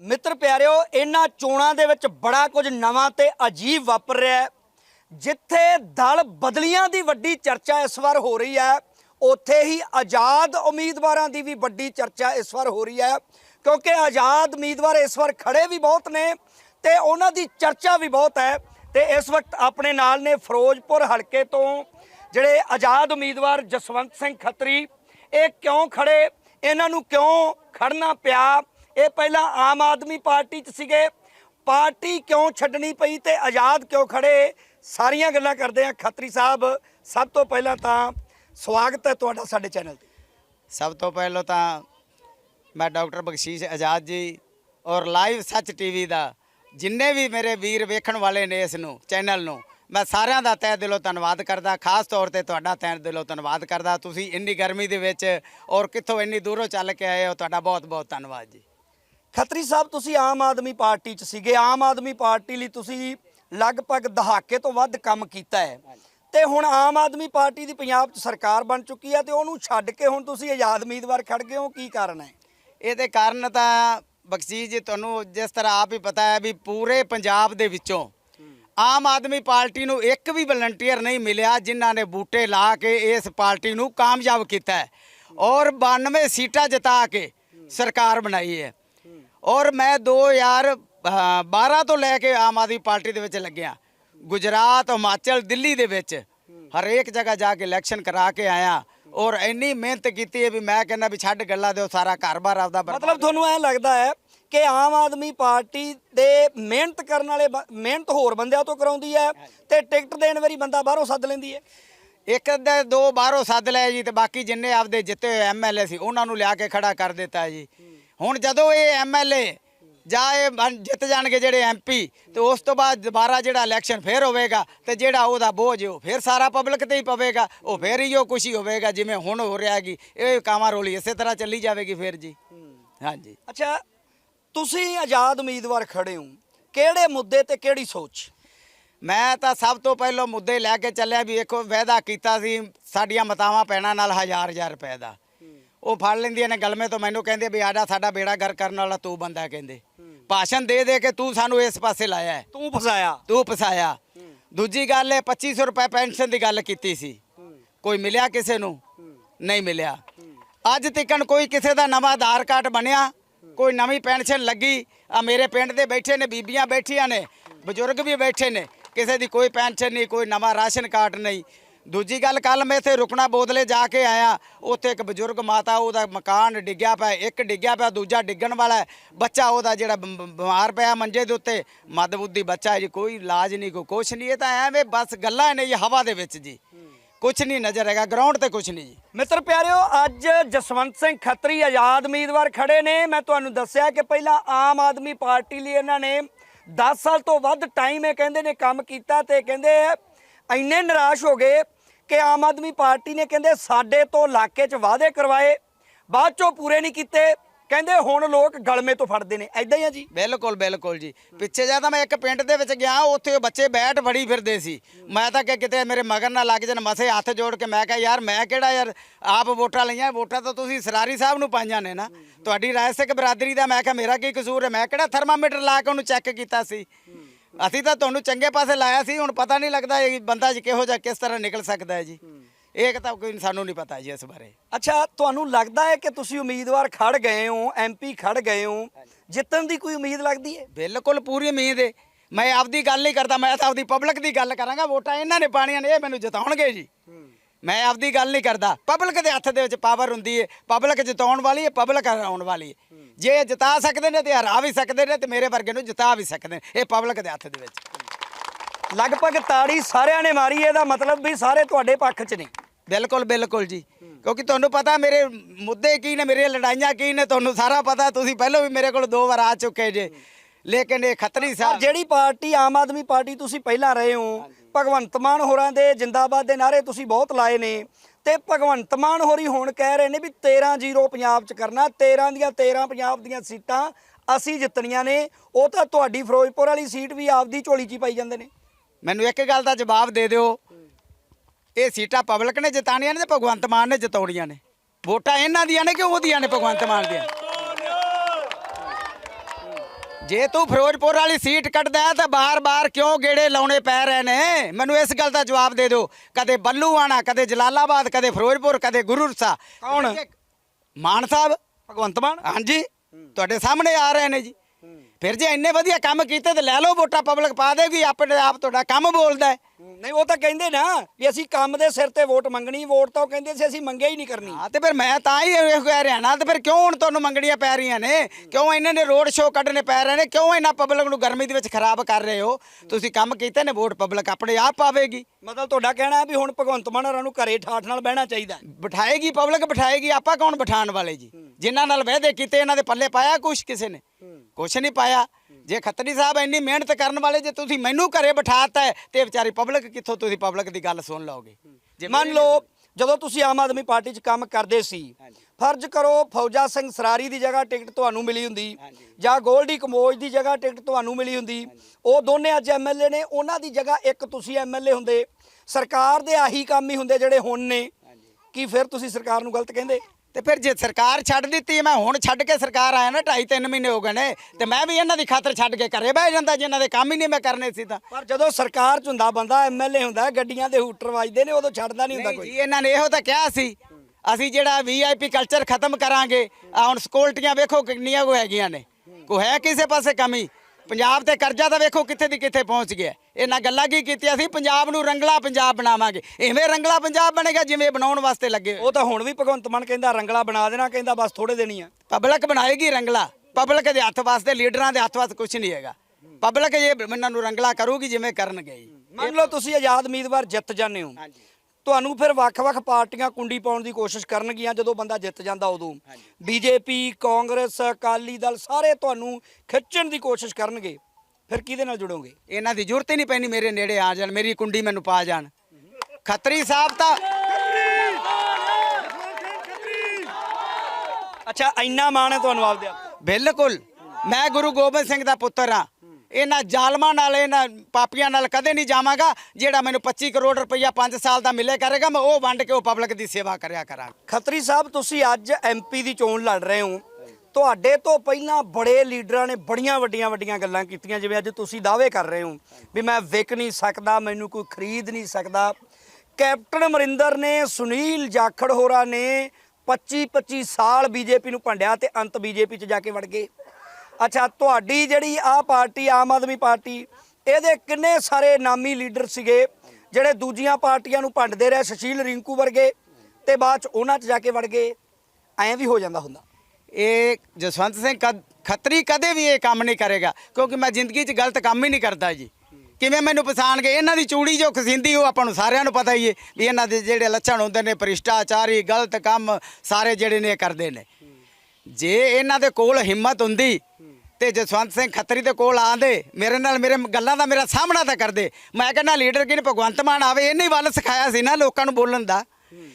ਮਿੱਤਰ ਪਿਆਰਿਓ, ਇਹਨਾਂ ਚੋਣਾਂ ਦੇ ਵਿੱਚ ਬੜਾ ਕੁਝ ਨਵਾਂ ਤੇ ਅਜੀਬ ਵਾਪਰ ਰਿਹਾ ਹੈ। ਜਿੱਥੇ ਦਲ ਬਦਲੀਆਂ ਦੀ ਵੱਡੀ ਚਰਚਾ ਇਸ ਵਾਰ ਹੋ ਰਹੀ ਹੈ, ਉੱਥੇ ਹੀ ਆਜ਼ਾਦ ਉਮੀਦਵਾਰਾਂ ਦੀ ਵੀ ਵੱਡੀ ਚਰਚਾ ਇਸ ਵਾਰ ਹੋ ਰਹੀ ਹੈ। ਕਿਉਂਕਿ ਆਜ਼ਾਦ ਉਮੀਦਵਾਰ ਇਸ ਵਾਰ ਖੜੇ ਵੀ ਬਹੁਤ ਨੇ ਤੇ ਉਹਨਾਂ ਦੀ ਚਰਚਾ ਵੀ ਬਹੁਤ ਹੈ ਤੇ ਇਸ ਵਕਤ ਆਪਣੇ ਨਾਲ ਨੇ ਫਿਰੋਜ਼ਪੁਰ ਹਲਕੇ ਤੋਂ ਜਿਹੜੇ ਆਜ਼ਾਦ ਉਮੀਦਵਾਰ ਜਸਵੰਤ ਸਿੰਘ ਖੱਤਰੀ। ਇਹ ਕਿਉਂ ਖੜੇ? ਇਹਨਾਂ ਨੂੰ ਕਿਉਂ ਖੜਨਾ ਪਿਆ? ਇਹ ਪਹਿਲਾਂ ਆਮ ਆਦਮੀ ਪਾਰਟੀ 'ਚ ਸੀਗੇ। ਪਾਰਟੀ ਕਿਉਂ ਛੱਡਣੀ ਪਈ ਤੇ ਆਜ਼ਾਦ ਕਿਉਂ ਖੜੇ? ਸਾਰੀਆਂ ਗੱਲਾਂ ਕਰਦੇ ਆ ਖੱਤਰੀ ਸਾਹਿਬ, ਸਭ ਤੋਂ ਪਹਿਲਾਂ ਤਾਂ ਸਵਾਗਤ ਹੈ ਤੁਹਾਡਾ ਸਾਡੇ ਚੈਨਲ ਤੇ। ਸਭ ਤੋਂ ਪਹਿਲਾਂ ਤਾਂ ਮੈਂ ਡਾਕਟਰ ਬਖਸ਼ੀਸ਼ ਆਜ਼ਾਦ ਜੀ ਔਰ ਲਾਈਵ ਸੱਚ ਟੀਵੀ ਦਾ ਜਿੰਨੇ ਵੀ ਮੇਰੇ ਵੀਰ ਵੇਖਣ ਵਾਲੇ ਨੇ ਇਸ ਨੂੰ, ਚੈਨਲ ਨੂੰ, ਮੈਂ ਸਾਰਿਆਂ ਦਾ ਤਹਿ ਦਿਲੋਂ ਧੰਨਵਾਦ ਕਰਦਾ। ਖਾਸ ਤੌਰ ਤੇ ਤੁਹਾਡਾ ਤਹਿ ਦਿਲੋਂ ਧੰਨਵਾਦ ਕਰਦਾ। ਤੁਸੀਂ ਇੰਨੀ ਗਰਮੀ ਦੇ ਵਿੱਚ ਔਰ ਕਿੱਥੋਂ ਇੰਨੀ ਦੂਰੋਂ ਚੱਲ ਕੇ ਆਏ ਹੋ, ਤੁਹਾਡਾ ਬਹੁਤ ਬਹੁਤ ਧੰਨਵਾਦ ਜੀ। ਖੱਤਰੀ ਸਾਹਿਬ, ਤੁਸੀਂ ਆਮ ਆਦਮੀ ਪਾਰਟੀ 'ਚ ਸੀਗੇ। ਆਮ ਆਦਮੀ ਪਾਰਟੀ ਲਈ ਤੁਸੀਂ ਲਗਭਗ ਦਹਾਕੇ ਤੋਂ ਵੱਧ ਕੰਮ ਕੀਤਾ ਹੈ। ਤੇ ਹੁਣ ਆਮ ਆਦਮੀ ਪਾਰਟੀ ਦੀ ਪੰਜਾਬ 'ਚ ਸਰਕਾਰ ਬਣ ਚੁੱਕੀ ਹੈ ਤੇ ਉਹਨੂੰ ਛੱਡ ਕੇ ਹੁਣ ਤੁਸੀਂ ਆਜ਼ਾਦ ਉਮੀਦਵਾਰ ਖੜ ਗਏ ਹੋ, ਕੀ ਕਾਰਨ ਹੈ? ਇਹਦੇ ਕਾਰਨ ਤਾਂ ਬਖਸ਼ੀਸ਼ ਜੀ, ਤੁਹਾਨੂੰ ਜਿਸ ਤਰ੍ਹਾਂ ਆਪ ਹੀ ਪਤਾ ਹੈ ਵੀ ਪੂਰੇ ਪੰਜਾਬ ਦੇ ਵਿੱਚੋਂ ਆਮ ਆਦਮੀ ਪਾਰਟੀ ਨੂੰ ਇੱਕ ਵੀ ਵਲੰਟੀਅਰ ਨਹੀਂ ਮਿਲਿਆ ਜਿਨ੍ਹਾਂ ਨੇ ਬੂਟੇ ਲਾ ਕੇ ਇਸ ਪਾਰਟੀ ਨੂੰ ਕਾਮਯਾਬ ਕੀਤਾ ਔਰ 92 ਸੀਟਾਂ ਜਿਤਾ ਕੇ ਸਰਕਾਰ ਬਣਾਈ ਹੈ। ਔਰ ਮੈਂ 2012 ਤੋਂ ਲੈ ਕੇ ਆਮ ਆਦਮੀ ਪਾਰਟੀ ਦੇ ਵਿੱਚ ਲੱਗਿਆ। ਗੁਜਰਾਤ ਹਿਮਾਚਲ ਦਿੱਲੀ ਦੇ ਵਿੱਚ। ਹਰੇਕ ਜਗ੍ਹਾ ਜਾ ਕੇ ਇਲੈਕਸ਼ਨ ਕਰਾ ਕੇ ਆਇਆ। ਔਰ ਇੰਨੀ ਮਿਹਨਤ ਕੀਤੀ ਹੈ ਵੀ ਮੈਂ ਕਹਿੰਦਾ ਵੀ ਛੱਡ ਗੱਲਾਂ ਦਿਓ ਸਾਰਾ ਘਰ-ਬਾਰ ਆਪਦਾ ਮਤਲਬ ਤੁਹਾਨੂੰ ਐ ਲੱਗਦਾ ਹੈ ਕਿ ਆਮ ਆਦਮੀ ਪਾਰਟੀ ਦੇ ਮਿਹਨਤ ਕਰਨ ਵਾਲੇ ਮਿਹਨਤ ਹੋਰ ਬੰਦਿਆਂ ਤੋਂ ਕਰਾਉਂਦੀ ਹੈ ਤੇ ਟਿਕਟ ਦੇਣ ਵਾਰੀ ਬੰਦਾ ਬਾਹਰੋਂ ਸੱਦ ਲੈਂਦੀ ਹੈ? ਇੱਕ ਦੇ ਦੋ ਬਾਹਰੋਂ ਸੱਦ ਲਏ ਜੀ ਤੇ ਬਾਕੀ ਜਿੰਨੇ ਆਪਦੇ ਜਿੱਤੇ ਹੋਏ ਐਮਐਲਏ ਸੀ ਉਹਨਾਂ ਨੂੰ ਲਿਆ ਕੇ ਖੜਾ ਕਰ ਦਿੱਤਾ ਜੀ। ਹੁਣ ਜਦੋਂ ਇਹ ਐਮਐਲਏ ਜਾਂ ਇਹ ਬਣ- ਜਿੱਤ ਜਾਣਗੇ ਜਿਹੜੇ ਐਮਪੀ ਤੇ ਉਸ ਤੋਂ ਬਾਅਦ ਦੁਬਾਰਾ ਜਿਹੜਾ ਇਲੈਕਸ਼ਨ ਫੇਰ ਹੋਵੇਗਾ ਤੇ ਜਿਹੜਾ ਉਹਦਾ ਬੋਝ ਉਹ ਫੇਰ ਸਾਰਾ ਪਬਲਿਕ ਤੇ ਹੀ ਪਵੇਗਾ ਉਹ ਫੇਰ ਹੀ ਉਹ ਖੁਸ਼ੀ ਹੋਵੇਗਾ ਜਿਵੇਂ ਹੁਣ ਹੋ ਰਿਹਾ ਹੈਗੀ ਇਹ ਕਾਮਾ ਰੋਲੀ ਇਸੇ ਤਰ੍ਹਾਂ ਚੱਲੀ ਜਾਵੇਗੀ ਫੇਰ ਜੀ। ਹਾਂਜੀ। ਅੱਛਾ ਤੁਸੀਂ ਆਜ਼ਾਦ ਉਮੀਦਵਾਰ ਖੜੇ ਹੋ ਕਿਹੜੇ ਮੁੱਦੇ ਤੇ ਕਿਹੜੀ ਸੋਚ? ਮੈਂ ਤਾਂ ਸਭ ਤੋਂ ਪਹਿਲਾਂ ਮੁੱਦੇ ਲੈ ਕੇ ਚੱਲਿਆ ਵੀ ਵੇਖੋ ਵਾਅਦਾ ਕੀਤਾ ਸੀ ਸਾਡੀਆਂ ਮਤਾਵਾਂ ਪੈਣਾ ਨਾਲ ਹਜ਼ਾਰ ਹਜ਼ਾਰ ਰੁਪਏ ਦਾ। ਉਹ ਫੜ ਲੈਂਦੀਆਂ ਨੇ ਗਲਮੇ ਤੋਂ ਮੈਨੂੰ ਕਹਿੰਦੇ ਵੀ ਆਡਾ ਸਾਡਾ ਬੇੜਾ ਗਰ ਕਰਨ ਵਾਲਾ ਤੂੰ ਬੰਦਾ ਕਹਿੰਦੇ। ਭਾਸ਼ਣ ਦੇ ਦੇ ਕੇ ਤੂੰ ਸਾਨੂੰ ਇਸ ਪਾਸੇ ਲਾਇਆ ਤੂੰ ਫਸਾਇਆ। ਤੂੰ ਫਸਾਇਆ। ਦੂਜੀ ਗੱਲ ਹੈ 2500 ਰੁਪਏ ਪੈਨਸ਼ਨ ਦੀ ਗੱਲ ਕੀਤੀ ਸੀ। ਕੋਈ ਮਿਲਿਆ ਕਿਸੇ ਨੂੰ? ਨਹੀਂ ਮਿਲਿਆ। ਅੱਜ ਤੱਕਣ ਕੋਈ ਕਿਸੇ ਦਾ ਨਵਾਂ ਆਧਾਰ ਕਾਰਡ ਬਣਿਆ ਕੋਈ ਨਵੀਂ ਪੈਨਸ਼ਨ ਲੱਗੀ। ਆ ਮੇਰੇ ਪਿੰਡ ਦੇ ਬੈਠੇ ਨੇ ਬੀਬੀਆਂ ਬੈਠੀਆਂ ਨੇ ਬਜ਼ੁਰਗ ਵੀ ਬੈਠੇ ਨੇ। ਕਿਸੇ ਦੀ ਕੋਈ ਪੈਨਸ਼ਨ ਨਹੀਂ ਕੋਈ ਨਵਾਂ ਰਾਸ਼ਨ ਕਾਰਡ ਨਹੀਂ। ਦੂਜੀ ਗੱਲ ਕੱਲ ਮੈਂ ਇੱਥੇ ਰੁਕਣਾ ਬੋਦਲੇ ਜਾ ਕੇ ਆਇਆ। ਉੱਥੇ ਇੱਕ ਬਜ਼ੁਰਗ ਮਾਤਾ, ਉਹਦਾ ਮਕਾਨ ਡਿੱਗਿਆ ਪਿਆ, ਇੱਕ ਡਿੱਗਿਆ ਪਿਆ, ਦੂਜਾ ਡਿੱਗਣ ਵਾਲਾ ਬੱਚਾ ਉਹਦਾ ਜਿਹੜਾ ਬਿਮ- ਬਿਮਾਰ ਪਿਆ ਮੰਜੇ ਦੇ ਉੱਤੇ। ਮਦਬੁੱਧੀ ਬੱਚਾ ਜੀ, ਕੋਈ ਇਲਾਜ ਨਹੀਂ, ਕੋਈ ਕੁਛ ਨਹੀਂ। ਇਹ ਤਾਂ ਐਵੇਂ ਬਸ ਗੱਲਾਂ ਨੇ ਜੀ, ਹਵਾ ਦੇ ਵਿੱਚ ਜੀ। ਕੁਛ ਨਹੀਂ ਨਜ਼ਰ ਹੈਗਾ ਗਰਾਊਂਡ ਤੇ ਕੁਛ ਨਹੀਂ ਜੀ। ਮਿੱਤਰ ਪਿਆਰਿਓ, ਅੱਜ ਜਸਵੰਤ ਸਿੰਘ ਖੱਤਰੀ ਆਜ਼ਾਦ ਉਮੀਦਵਾਰ ਖੜੇ ਨੇ। ਮੈਂ ਤੁਹਾਨੂੰ ਦੱਸਿਆ ਕਿ ਪਹਿਲਾਂ ਆਮ ਆਦਮੀ ਪਾਰਟੀ ਲਈ ਇਹਨਾਂ ਨੇ 10 ਸਾਲ ਤੋਂ ਵੱਧ ਟਾਈਮ ਇਹ ਕਹਿੰਦੇ ਨੇ ਕੰਮ ਕੀਤਾ ਤੇ ਕਹਿੰਦੇ ਇੰਨੇ ਨਿਰਾਸ਼ ਹੋ ਗਏ ਕਿ ਆਮ ਆਦਮੀ ਪਾਰਟੀ ਨੇ ਕਹਿੰਦੇ ਸਾਡੇ ਤੋਂ ਇਲਾਕੇ 'ਚ ਵਾਅਦੇ ਕਰਵਾਏ, ਬਾਅਦ 'ਚੋਂ ਪੂਰੇ ਨਹੀਂ ਕੀਤੇ, ਕਹਿੰਦੇ ਹੁਣ ਲੋਕ ਗਲਮੇ ਤੋਂ ਫੜਦੇ ਨੇ। ਐਦਾਂ ਹੀ ਆ ਜੀ? ਬਿਲਕੁਲ ਬਿਲਕੁਲ ਜੀ। ਪਿੱਛੇ ਜਾ ਤਾਂ ਮੈਂ ਇੱਕ ਪਿੰਡ ਦੇ ਵਿੱਚ ਗਿਆ, ਉੱਥੇ ਉਹ ਬੱਚੇ ਬੈਠ ਫੜੀ ਫਿਰਦੇ ਸੀ। ਮੈਂ ਤਾਂ ਕਿ ਕਿਤੇ ਮੇਰੇ ਮਗਰ ਨਾ ਲੱਗ ਜਾਣ ਮਸੇ ਹੱਥ ਜੋੜ ਕੇ ਮੈਂ ਕਿਹਾ, ਯਾਰ, ਮੈਂ ਕਿਹੜਾ ਯਾਰ, ਆਪ ਵੋਟਾਂ ਲਈਆਂ, ਵੋਟਾਂ ਤਾਂ ਤੁਸੀਂ ਸਰਾਰੀ ਸਾਹਿਬ ਨੂੰ ਪਾਈਆਂ ਨੇ ਨਾ। ਤੁਹਾਡੀ ਰਾਜ ਸਿੱਖ ਬਰਾਦਰੀ ਦਾ ਮੈਂ ਕਿਹਾ, ਮੇਰਾ ਕੀ ਕਸੂਰ ਹੈ? ਮੈਂ ਕਿਹੜਾ ਥਰਮਾਮੀਟਰ ਲਾ ਕੇ ਉਹਨੂੰ ਚੈੱਕ ਕੀਤਾ ਸੀ? ਅਸੀਂ ਤਾਂ ਤੁਹਾਨੂੰ ਚੰਗੇ ਪਾਸੇ ਲਾਇਆ ਸੀ ਹੁਣ ਪਤਾ ਨਹੀਂ ਲੱਗਦਾ ਇਹ ਬੰਦਾ ਜੀ ਕਿਹੋ ਜਿਹਾ ਕਿਸ ਤਰ੍ਹਾਂ ਨਿਕਲ ਸਕਦਾ ਹੈ ਜੀ। ਇਹ ਤਾਂ ਕੋਈ ਸਾਨੂੰ ਨਹੀਂ ਪਤਾ ਜੀ ਇਸ ਬਾਰੇ। ਅੱਛਾ ਤੁਹਾਨੂੰ ਲੱਗਦਾ ਹੈ ਕਿ ਤੁਸੀਂ ਉਮੀਦਵਾਰ ਖੜ ਗਏ ਹੋ ਐਮਪੀ ਖੜ ਗਏ ਹੋ? ਜਿੱਤਣ ਦੀ ਕੋਈ ਉਮੀਦ ਲੱਗਦੀ ਹੈ? ਬਿਲਕੁਲ ਪੂਰੀ ਉਮੀਦ ਹੈ। ਮੈਂ ਆਪਦੀ ਗੱਲ ਨਹੀਂ ਕਰਦਾ ਮੈਂ ਤਾਂ ਆਪਦੀ ਪਬਲਿਕ ਦੀ ਗੱਲ ਕਰਾਂਗਾ ਵੋਟਾਂ ਇਹਨਾਂ ਨੇ ਪਾਣੀਆਂ ਨੇ ਇਹ ਮੈਨੂੰ ਜਿਤਾਉਣਗੇ ਜੀ। ਮੈਂ ਆਪਦੀ ਗੱਲ ਨਹੀਂ ਕਰਦਾ। ਪਬਲਿਕ ਦੇ ਹੱਥ ਦੇ ਵਿੱਚ ਪਾਵਰ ਹੁੰਦੀ ਹੈ ਪਬਲਿਕ ਜਿਤਾਉਣ ਵਾਲੀ ਹੈ ਪਬਲਿਕ ਹਰਾਉਣ ਵਾਲੀ ਹੈ ਜੇ ਜਿਤਾ ਸਕਦੇ ਨੇ ਤੇ ਹਰਾ ਵੀ ਸਕਦੇ ਨੇ ਤੇ ਮੇਰੇ ਵਰਗੇ ਨੂੰ ਜਿਤਾ ਵੀ ਸਕਦੇ ਨੇ। ਇਹ ਪਬਲਿਕ ਦੇ ਹੱਥ ਦੇ ਵਿੱਚ। ਲਗਭਗ ਤਾੜੀ ਸਾਰਿਆਂ ਨੇ ਮਾਰੀ ਇਹਦਾ ਮਤਲਬ ਵੀ ਸਾਰੇ ਤੁਹਾਡੇ ਪੱਖ 'ਚ ਨੇ। ਬਿਲਕੁਲ ਬਿਲਕੁਲ ਜੀ। ਕਿਉਂਕਿ ਤੁਹਾਨੂੰ ਪਤਾ ਮੇਰੇ ਮੁੱਦੇ ਕੀ ਨੇ ਮੇਰੀਆਂ ਲੜਾਈਆਂ ਕੀ ਨੇ ਤੁਹਾਨੂੰ ਸਾਰਾ ਪਤਾ। ਤੁਸੀਂ ਪਹਿਲਾਂ ਵੀ ਮੇਰੇ ਕੋਲ ਦੋ ਵਾਰ ਆ ਚੁੱਕੇ ਜੇ। ਲੇਕਿਨ ਇਹ ਖੱਤਰੀ ਸਾਹਿਬ ਜਿਹੜੀ ਪਾਰਟੀ ਆਮ ਆਦਮੀ ਪਾਰਟੀ ਤੁਸੀਂ ਪਹਿਲਾਂ ਰਹੇ ਹੋ ਭਗਵੰਤ ਮਾਨ ਹੋਰਾਂ ਦੇ ਜਿੰਦਾਬਾਦ ਦੇ ਨਾਰੇ ਤੁਸੀਂ ਬਹੁਤ ਲਾਏ ਨੇ ਤੇ ਭਗਵੰਤ ਮਾਨ ਹੋਰੀ ਹੁਣ ਕਹਿ ਰਹੇ ਨੇ ਵੀ 13 ਜ਼ੀਰੋ ਪੰਜਾਬ 'ਚ ਕਰਨਾ 13 ਦੀਆਂ 13 ਪੰਜਾਬ ਦੀਆਂ ਸੀਟਾਂ ਅਸੀਂ ਜਿੱਤਣੀਆਂ ਨੇ, ਉਹ ਤਾਂ ਤੁਹਾਡੀ ਫਿਰੋਜ਼ਪੁਰ ਵਾਲੀ ਸੀਟ ਵੀ ਆਪਦੀ ਝੋਲੀ 'ਚ ਹੀ ਪਾਈ ਜਾਂਦੇ ਨੇ। ਮੈਨੂੰ ਇੱਕ ਗੱਲ ਦਾ ਜਵਾਬ ਦੇ ਦਿਓ, ਇਹ ਸੀਟਾਂ ਪਬਲਿਕ ਨੇ ਜਿਤਾਣੀਆਂ ਨੇ ਤੇ ਭਗਵੰਤ ਮਾਨ ਨੇ ਜਿਤਾਉਣੀਆਂ ਨੇ? ਵੋਟਾਂ ਇਹਨਾਂ ਦੀਆਂ ਨੇ ਕਿ ਉਹਦੀਆਂ ਨੇ ਭਗਵੰਤ ਮਾਨ ਦੀਆਂ? ਜੇ ਤੂੰ ਫਿਰੋਜ਼ਪੁਰ ਵਾਲੀ ਸੀਟ ਕੱਢਦਾ ਹੈ ਤਾਂ ਬਾਰ-ਬਾਰ ਕਿਉਂ ਗੇੜੇ ਲਾਉਣੇ ਪੈ ਰਹੇ ਨੇ? ਮੈਨੂੰ ਇਸ ਗੱਲ ਦਾ ਜਵਾਬ ਦੇ ਦਿਓ। ਕਦੇ ਬੱਲੂਆਣਾ ਕਦੇ ਜਲਾਲਾਬਾਦ ਕਦੇ ਫਿਰੋਜ਼ਪੁਰ ਕਦੇ ਗੁਰੂਰਸਾ। ਕੌਣ? ਮਾਨ ਸਾਹਿਬ ਭਗਵੰਤ ਮਾਨ। ਹਾਂਜੀ ਤੁਹਾਡੇ ਸਾਹਮਣੇ ਆ ਰਹੇ ਨੇ ਜੀ। ਫਿਰ ਜੇ ਇੰਨੇ ਵਧੀਆ ਕੰਮ ਕੀਤੇ ਤੇ ਲੈ ਲਓ ਵੋਟਾਂ ਪਬਲਿਕ ਪਾ ਦੇਗੀ ਆਪਣੇ ਆਪ ਤੁਹਾਡਾ ਕੰਮ ਬੋਲਦਾ ਹੈ। ਨਹੀਂ ਉਹ ਤਾਂ ਕਹਿੰਦੇ ਨਾ ਵੀ ਅਸੀਂ ਕੰਮ ਦੇ ਸਿਰ ਤੇ ਵੋਟ ਮੰਗਣੀ ਵੋਟ ਤਾਂ ਉਹ ਕਹਿੰਦੇ ਸੀ ਅਸੀਂ ਮੰਗਿਆ ਹੀ ਨਹੀਂ ਕਰਨੀ। ਹਾਂ ਤੇ ਫਿਰ ਮੈਂ ਤਾਂ ਹੀ ਇਹ ਕਹਿ ਰਿਹਾ ਨਾ ਤੇ ਫਿਰ ਕਿਉਂ ਹੁਣ ਤੁਹਾਨੂੰ ਮੰਗਣੀਆਂ ਪੈ ਰਹੀਆਂ ਨੇ? ਕਿਉਂ ਇਹਨਾਂ ਨੇ ਰੋਡ ਸ਼ੋਅ ਕੱਢਣੇ ਪੈ ਰਹੇ ਨੇ? ਕਿਉਂ ਇਹਨਾਂ ਪਬਲਿਕ ਨੂੰ ਗਰਮੀ ਦੇ ਵਿੱਚ ਖਰਾਬ ਕਰ ਰਹੇ ਹੋ? ਤੁਸੀਂ ਕੰਮ ਕੀਤੇ ਨੇ ਵੋਟ ਪਬਲਿਕ ਆਪਣੇ ਆਪ ਪਾਵੇਗੀ। ਮਤਲਬ ਤੁਹਾਡਾ ਕਹਿਣਾ ਹੈ ਵੀ ਹੁਣ ਭਗਵੰਤ ਮਾਨ ਹੋਰਾਂ ਨੂੰ ਘਰੇ ਠਾਠ ਨਾਲ ਬਹਿਣਾ ਚਾਹੀਦਾ। ਬਿਠਾਏਗੀ ਪਬਲਿਕ ਬਿਠਾਏਗੀ ਆਪਾਂ ਕੌਣ ਬਿਠਾਉਣ ਵਾਲੇ ਜੀ? ਜਿਨ੍ਹਾਂ ਨਾਲ ਵਾਅਦੇ ਕੀਤੇ ਇਹਨਾਂ ਦੇ ਪੱਲੇ ਪਾਇਆ ਕੁਛ ਕਿਸੇ ਨੇ? ਕੁਛ ਨਹੀਂ ਪਾਇਆ। ਜੇ ਖੱਤਰੀ ਸਾਹਿਬ ਇੰਨੀ ਮਿਹਨਤ ਕਰਨ ਵਾਲੇ ਜੇ ਤੁਸੀਂ ਮੈਨੂੰ ਘਰੇ ਬਿਠਾਤਾ ਹੈ ਤੇ ਵਿਚਾਰੀ ਪਬਲਿਕ ਕਿੱਥੋਂ ਤੁਸੀਂ ਪਬਲਿਕ ਦੀ ਗੱਲ ਸੁਣ ਲਓਗੇ? ਜੇ ਮੰਨ ਲਓ ਜਦੋਂ ਤੁਸੀਂ ਆਮ ਆਦਮੀ ਪਾਰਟੀ 'ਚ ਕੰਮ ਕਰਦੇ ਸੀ ਫਰਜ਼ ਕਰੋ ਫੌਜਾ ਸਿੰਘ ਸਰਾਰੀ ਦੀ ਜਗ੍ਹਾ ਟਿਕਟ ਤੁਹਾਨੂੰ ਮਿਲੀ ਹੁੰਦੀ ਜਾਂ ਗੋਲਡੀ ਕਮੋਜ ਦੀ ਜਗ੍ਹਾ ਟਿਕਟ ਤੁਹਾਨੂੰ ਮਿਲੀ ਹੁੰਦੀ ਉਹ ਦੋਨੇ ਅੱਜ ਐਮਐਲਏ ਨੇ ਉਹਨਾਂ ਦੀ ਜਗ੍ਹਾ ਇੱਕ ਤੁਸੀਂ ਐਮਐਲਏ ਹੁੰਦੇ ਸਰਕਾਰ ਦੇ ਆਹੀ ਕੰਮ ਹੀ ਹੁੰਦੇ ਜਿਹੜੇ ਹੁਣ ਨੇ। ਕੀ ਫਿਰ ਤੁਸੀਂ ਸਰਕਾਰ ਨੂੰ ਗਲਤ ਕਹਿੰਦੇ? ਤੇ ਫਿਰ ਜੇ ਸਰਕਾਰ ਛੱਡ ਦਿੱਤੀ ਮੈਂ ਹੁਣ ਛੱਡ ਕੇ ਸਰਕਾਰ ਆਇਆ ਨਾ 2.5 3 ਮਹੀਨੇ ਹੋ ਗਏ ਨੇ ਤੇ ਮੈਂ ਵੀ ਇਹਨਾਂ ਦੀ ਖਾਤਰ ਛੱਡ ਕੇ ਘਰੇ ਬਹਿ ਜਾਂਦਾ ਜਿਨ੍ਹਾਂ ਦੇ ਕੰਮ ਹੀ ਨਹੀਂ ਮੈਂ ਕਰਨੇ ਸੀ ਤਾਂ। ਪਰ ਜਦੋਂ ਸਰਕਾਰ 'ਚ ਹੁੰਦਾ ਬੰਦਾ ਐਮਐਲਏ ਹੁੰਦਾ ਗੱਡੀਆਂ ਦੇ ਹੂਟਰ ਵੱਜਦੇ ਨੇ ਉਦੋਂ ਛੱਡਦਾ ਨਹੀਂ ਹੁੰਦਾ ਕੋਈ। ਜੀ ਇਹਨਾਂ ਨੇ ਇਹੋ ਤਾਂ ਕਿਹਾ ਸੀ ਅਸੀਂ ਜਿਹੜਾ ਵੀਆਈਪੀ ਕਲਚਰ ਖਤਮ ਕਰਾਂਗੇ ਆ ਹੁਣ ਸਕਿਉਰਟੀਆਂ ਵੇਖੋ ਕਿੰਨੀਆਂ ਕੋ ਹੈਗੀਆਂ ਨੇ। ਕੋ ਹੈ ਕਿਸੇ ਪਾਸੇ ਕਮੀ? ਪੰਜਾਬ ਤੇ ਕਰਜ਼ਾ ਤਾਂ ਵੇਖੋ ਕਿੱਥੇ ਦੀ ਕਿੱਥੇ ਪਹੁੰਚ ਗਿਆ। ਇਹਨਾਂ ਗੱਲਾਂ ਕੀ ਕੀਤੀਆਂ ਸੀ? ਪੰਜਾਬ ਨੂੰ ਰੰਗਲਾ ਪੰਜਾਬ ਬਣਾਵਾਂਗੇ। ਐਵੇਂ ਰੰਗਲਾ ਪੰਜਾਬ ਬਣੇਗਾ ਜਿਵੇਂ ਬਣਾਉਣ ਵਾਸਤੇ ਲੱਗੇ। ਉਹ ਤਾਂ ਹੁਣ ਵੀ ਭਗਵੰਤ ਮਾਨ ਕਹਿੰਦਾ ਰੰਗਲਾ ਬਣਾ ਦੇਣਾ ਕਹਿੰਦਾ ਬਸ ਥੋੜੇ ਦਿਨ ਹੀ ਆ। ਪਬਲਿਕ ਬਣਾਏਗੀ ਰੰਗਲਾ। ਪਬਲਿਕ ਦੇ ਹੱਥ ਵਾਸਤੇ ਲੀਡਰਾਂ ਦੇ ਹੱਥ ਵਾਸਤੇ ਕੁਝ ਨਹੀਂ ਹੈਗਾ। ਪਬਲਿਕ ਜੇ ਇਹਨਾਂ ਨੂੰ ਰੰਗਲਾ ਕਰੂਗੀ ਜਿਵੇਂ ਕਰਨਗੇ ਮੰਨ ਲਓ ਤੁਸੀਂ ਆਜ਼ਾਦ ਉਮੀਦਵਾਰ ਜਿੱਤ ਜਾਂਦੇ ਹੋ। ਤੁਹਾਨੂੰ ਫਿਰ ਵੱਖ-ਵੱਖ ਪਾਰਟੀਆਂ ਕੁੰਡੀ ਪਾਉਣ ਦੀ ਕੋਸ਼ਿਸ਼ ਕਰਨਗੀਆਂ ਜਦੋਂ ਬੰਦਾ ਜਿੱਤ ਜਾਂਦਾ ਉਦੋਂ। ਬੀਜੇਪੀ ਕਾਂਗਰਸ ਅਕਾਲੀ ਦਲ ਸਾਰੇ ਤੁਹਾਨੂੰ ਖਿੱਚਣ ਦੀ ਕੋਸ਼ਿਸ਼ ਕਰਨਗੇ। ਫਿਰ ਕਿਹਦੇ ਨਾਲ ਜੁੜੋਗੇ? ਇਹਨਾਂ ਦੀ ਜ਼ਰੂਰਤ ਹੀ ਨਹੀਂ ਪੈਣੀ ਮੇਰੇ ਨੇੜੇ ਆ ਜਾਣ, ਮੇਰੀ ਕੁੰਡੀ ਮੈਨੂੰ ਪਾ ਜਾਣ। ਖੱਤਰੀ ਸਾਹਿਬ ਤਾਂ ਅੱਛਾ, ਇੰਨਾ ਮਾਣ ਹੈ ਤੁਹਾਨੂੰ ਆਪਦੇ ਆਪ ਬਿਲਕੁਲ। ਮੈਂ ਗੁਰੂ ਗੋਬਿੰਦ ਸਿੰਘ ਦਾ ਪੁੱਤਰ ਆ ਇਹਨਾਂ ਜ਼ਾਲਮਾਂ ਨਾਲ, ਇਹਨਾਂ ਪਾਪੀਆਂ ਨਾਲ ਕਦੇ ਨਹੀਂ ਜਾਵਾਂਗਾ, ਜਿਹੜਾ ਮੈਨੂੰ 25 ਕਰੋੜ ਰੁਪਈਆ 5 ਸਾਲ ਦਾ ਮਿਲੇ ਕਰੇਗਾ, ਮੈਂ ਉਹ ਵੰਡ ਕੇ ਉਹ ਪਬਲਿਕ ਦੀ ਸੇਵਾ ਕਰਿਆ ਕਰਾਂਗਾ। ਖੱਤਰੀ ਸਾਹਿਬ, ਤੁਸੀਂ ਅੱਜ ਐਮਪੀ ਦੀ ਚੋਣ ਲੜ ਰਹੇ ਹੋ। ਤੁਹਾਡੇ ਤੋਂ ਪਹਿਲਾਂ ਬੜੇ ਲੀਡਰਾਂ ਨੇ ਬੜੀਆਂ ਵੱਡੀਆਂ ਵੱਡੀਆਂ ਗੱਲਾਂ ਕੀਤੀਆਂ, ਜਿਵੇਂ ਅੱਜ ਤੁਸੀਂ ਦਾਅਵੇ ਕਰ ਰਹੇ ਹੋ ਵੀ ਮੈਂ ਵਿਕ ਨਹੀਂ ਸਕਦਾ, ਮੈਨੂੰ ਕੋਈ ਖਰੀਦ ਨਹੀਂ ਸਕਦਾ। ਕੈਪਟਨ ਅਮਰਿੰਦਰ ਨੇ, ਸੁਨੀਲ ਜਾਖੜ ਹੋਰਾਂ ਨੇ 25 25 ਸਾਲ ਬੀਜੇਪੀ ਨੂੰ ਭੰਡਿਆ ਤੇ ਅੰਤ ਬੀਜੇਪੀ 'ਚ ਜਾ ਕੇ ਵੜ ਗਏ। ਅੱਛਾ, ਤੁਹਾਡੀ ਜਿਹੜੀ ਆ ਪਾਰਟੀ, ਆਮ ਆਦਮੀ ਪਾਰਟੀ, ਇਹਦੇ ਕਿੰਨੇ ਸਾਰੇ ਨਾਮੀ ਲੀਡਰ ਸੀਗੇ ਜਿਹੜੇ ਦੂਜੀਆਂ ਪਾਰਟੀਆਂ ਨੂੰ ਭੰਡਦੇ ਰਹੇ? ਸੁਸ਼ੀਲ ਰਿੰਕੂ ਵਰਗੇ ਤੇ ਬਾਅਦ ਚ ਉਹਨਾਂ 'ਚ ਜਾ ਕੇ ਵੜ ਗਏ। ਐਂ ਵੀ ਹੋ ਜਾਂਦਾ ਹੁੰਦਾ। ਇਹ ਜਸਵੰਤ ਸਿੰਘ ਕਦ- ਖੱਤਰੀ ਕਦੇ ਵੀ ਇਹ ਕੰਮ ਨਹੀਂ ਕਰੇਗਾ, ਕਿਉਂਕਿ ਮੈਂ ਜ਼ਿੰਦਗੀ 'ਚ ਗਲਤ ਕੰਮ ਹੀ ਨਹੀਂ ਕਰਦਾ ਜੀ। ਕਿਵੇਂ ਮੈਨੂੰ ਪਛਾਣ ਗਏ ਇਹਨਾਂ ਦੀ ਚੂੜੀ ਜੋ ਖਸਿੰਦੀ, ਉਹ ਆਪਾਂ ਨੂੰ ਸਾਰਿਆਂ ਨੂੰ ਪਤਾ ਹੀ ਹੈ ਵੀ ਇਹਨਾਂ ਦੇ ਜਿਹੜੇ ਲੱਛਣ ਹੁੰਦੇ ਨੇ, ਭ੍ਰਿਸ਼ਟਾਚਾਰੀ, ਗਲਤ ਕੰਮ, ਸਾਰੇ ਜਿਹੜੇ ਨੇ ਕਰਦੇ ਨੇ। ਜੇ ਇਹਨਾਂ ਦੇ ਕੋਲ ਹਿੰਮਤ ਹੁੰਦੀ ਤੇ ਜਸਵੰਤ ਸਿੰਘ ਖੱਤਰੀ ਦੇ ਕੋਲ ਆਂਦੇ, ਮੇਰੇ ਨਾਲ ਮੇਰੇ ਗੱਲਾਂ ਦਾ ਮੇਰਾ ਸਾਹਮਣਾ ਤਾਂ ਕਰਦੇ। ਮੈਂ ਕਹਿੰਦਾ, ਲੀਡਰ ਕਿਨ ਭਗਵੰਤ ਮਾਨ ਆਵੇ? ਇਹਨੇ ਵੱਲ ਸਿਖਾਇਆ ਸੀ ਨਾ ਲੋਕਾਂ ਨੂੰ ਬੋਲਣ ਦਾ।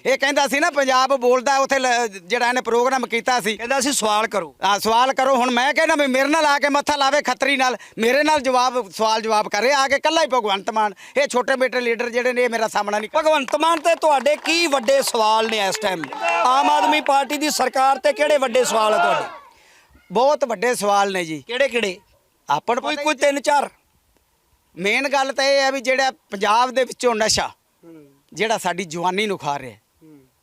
ਇਹ ਕਹਿੰਦਾ ਸੀ ਨਾ ਪੰਜਾਬ ਬੋਲਦਾ ਉੱਥੇ ਲ- ਜਿਹੜਾ ਇਹਨੇ ਪ੍ਰੋਗਰਾਮ ਕੀਤਾ ਸੀ। ਕਹਿੰਦਾ ਅਸੀਂ ਸਵਾਲ ਕਰੋ। ਆ ਸਵਾਲ ਕਰੋ। ਹੁਣ ਮੈਂ ਕਹਿੰਦਾ ਵੀ ਮੇਰੇ ਨਾਲ ਆ ਕੇ ਮੱਥਾ ਲਾਵੇ ਖੱਤਰੀ ਨਾਲ। ਮੇਰੇ ਨਾਲ ਜਵਾਬ ਸਵਾਲ ਜਵਾਬ ਕਰੇ ਆ ਕੇ ਕੱਲਾ ਹੀ ਭਗਵੰਤ ਮਾਨ। ਇਹ ਛੋਟੇ ਬੇਟੇ ਲੀਡਰ ਜਿਹੜੇ ਨੇ ਇਹ ਮੇਰਾ ਸਾਹਮਣਾ ਨਹੀਂ ਭਗਵੰਤ ਮਾਨ ਤੇ ਤੁਹਾਡੇ ਕੀ ਵੱਡੇ ਸਵਾਲ ਨੇ ਇਸ ਟਾਈਮ ਆਮ ਆਦਮੀ ਪਾਰਟੀ ਦੀ ਸਰਕਾਰ ਤੇ ਕਿਹੜੇ ਵੱਡੇ ਸਵਾਲ ਆ ਤੁਹਾਡੇ? ਬਹੁਤ ਵੱਡੇ ਸਵਾਲ ਨੇ ਜੀ। ਕਿਹੜੇ ਕਿਹੜੇ? ਆਪਾਂ ਨੂੰ ਕੋਈ ਕੋਈ ਤਿੰਨ ਚਾਰ। ਮੇਨ ਗੱਲ ਤਾਂ ਇਹ ਹੈ ਵੀ ਜਿਹੜਾ ਪੰਜਾਬ ਦੇ ਵਿੱਚੋਂ ਨਸ਼ਾ ਜਿਹੜਾ ਸਾਡੀ ਜਵਾਨੀ ਨੂੰ ਖਾ ਰਿਹਾ।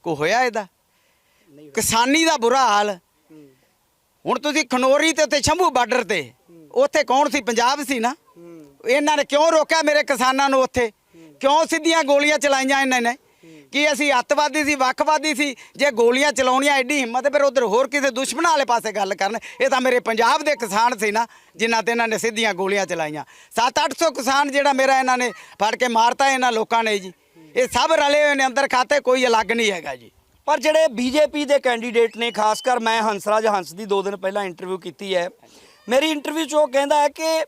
ਕੋ ਹੋਇਆ ਇਹਦਾ? ਕਿਸਾਨੀ ਦਾ ਬੁਰਾ ਹਾਲ। ਹੁਣ ਤੁਸੀਂ ਖਨੋਰੀ ਤੇ ਉੱਤੇ ਸ਼ੰਭੂ ਬਾਰਡਰ ਤੇ ਉੱਥੇ ਕੌਣ ਸੀ? ਪੰਜਾਬ ਸੀ ਨਾ। ਇਹਨਾਂ ਨੇ ਕਿਉਂ ਰੋਕਿਆ ਮੇਰੇ ਕਿਸਾਨਾਂ ਨੂੰ ਉੱਥੇ? ਕਿਉਂ ਸਿੱਧੀਆਂ ਗੋਲੀਆਂ ਚਲਾਈਆਂ ਇਹਨਾਂ ਨੇ? ਕੀ ਅਸੀਂ ਅੱਤਵਾਦੀ ਸੀ ਵੱਖਵਾਦੀ ਸੀ? ਜੇ ਗੋਲੀਆਂ ਚਲਾਉਣੀਆਂ ਐਡੀ ਹਿੰਮਤ ਫਿਰ ਉਧਰ ਹੋਰ ਕਿਸੇ ਦੁਸ਼ਮਣ ਵਾਲੇ ਪਾਸੇ ਗੱਲ ਕਰਨ। ਇਹ ਤਾਂ ਮੇਰੇ ਪੰਜਾਬ ਦੇ ਕਿਸਾਨ ਸੀ ਨਾ ਜਿਨ੍ਹਾਂ ਤੇ ਇਹਨਾਂ ਨੇ ਸਿੱਧੀਆਂ ਗੋਲੀਆਂ ਚਲਾਈਆਂ। 7-800 ਕਿਸਾਨ ਜਿਹੜਾ ਮੇਰਾ ਇਹਨਾਂ ਨੇ ਫੜ ਕੇ ਮਾਰਤਾ ਇਹਨਾਂ ਲੋਕਾਂ ਨੇ ਜੀ। ਇਹ ਸਭ ਰਲੇ ਹੋਏ ਨੇ, ਅੰਦਰ ਖਾਤੇ ਕੋਈ ਅਲੱਗ ਨਹੀਂ ਹੈਗਾ ਜੀ। ਪਰ ਜਿਹੜੇ ਬੀਜੇਪੀ ਦੇ ਕੈਂਡੀਡੇਟ ਨੇ, ਖਾਸ ਕਰ ਮੈਂ ਹੰਸਰਾਜ ਹੰਸ ਦੀ 2 ਦਿਨ ਪਹਿਲਾਂ ਇੰਟਰਵਿਊ ਕੀਤੀ ਹੈ। ਮੇਰੀ ਇੰਟਰਵਿਊ 'ਚ ਉਹ ਕਹਿੰਦਾ ਹੈ ਕਿ,